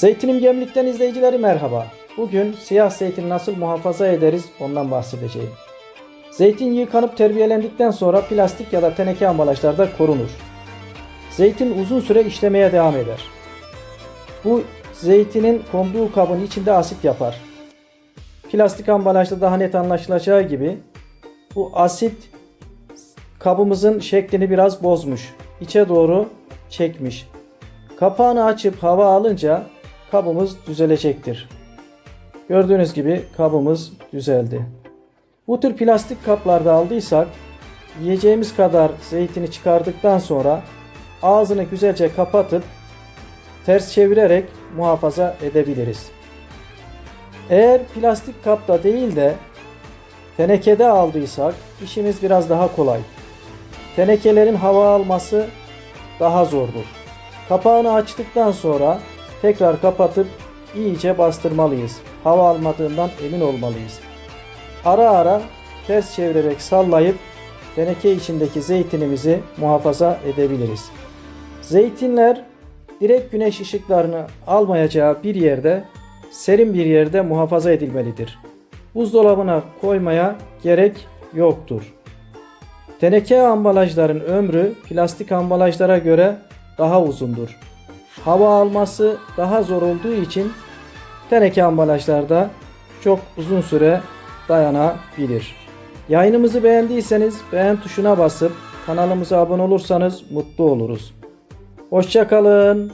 Zeytinim Gemlik'ten izleyicileri merhaba. Bugün siyah zeytini nasıl muhafaza ederiz ondan bahsedeceğim. Zeytin yıkanıp terbiyelendikten sonra plastik ya da teneke ambalajlarda korunur. Zeytin uzun süre işlemeye devam eder. Bu zeytinin konduğu kabın içinde asit yapar. Plastik ambalajda daha net anlaşılacağı gibi bu asit kabımızın şeklini biraz bozmuş. İçe doğru çekmiş. Kapağını açıp hava alınca kabımız düzelecektir. Gördüğünüz gibi kabımız düzeldi. Bu tür plastik kaplarda aldıysak yiyeceğimiz kadar zeytini çıkardıktan sonra ağzını güzelce kapatıp ters çevirerek muhafaza edebiliriz. Eğer plastik kapta değil de tenekede aldıysak işimiz biraz daha kolay. Tenekelerin hava alması daha zordur. Kapağını açtıktan sonra tekrar kapatıp iyice bastırmalıyız. Hava almadığından emin olmalıyız. Ara ara ters çevirerek sallayıp teneke içindeki zeytinimizi muhafaza edebiliriz. Zeytinler direkt güneş ışıklarını almayacağı bir yerde, serin bir yerde muhafaza edilmelidir. Buzdolabına koymaya gerek yoktur. Teneke ambalajların ömrü plastik ambalajlara göre daha uzundur. Hava alması daha zor olduğu için teneke ambalajlarda çok uzun süre dayanabilir. Yayınımızı beğendiyseniz beğen tuşuna basıp kanalımıza abone olursanız mutlu oluruz. Hoşçakalın.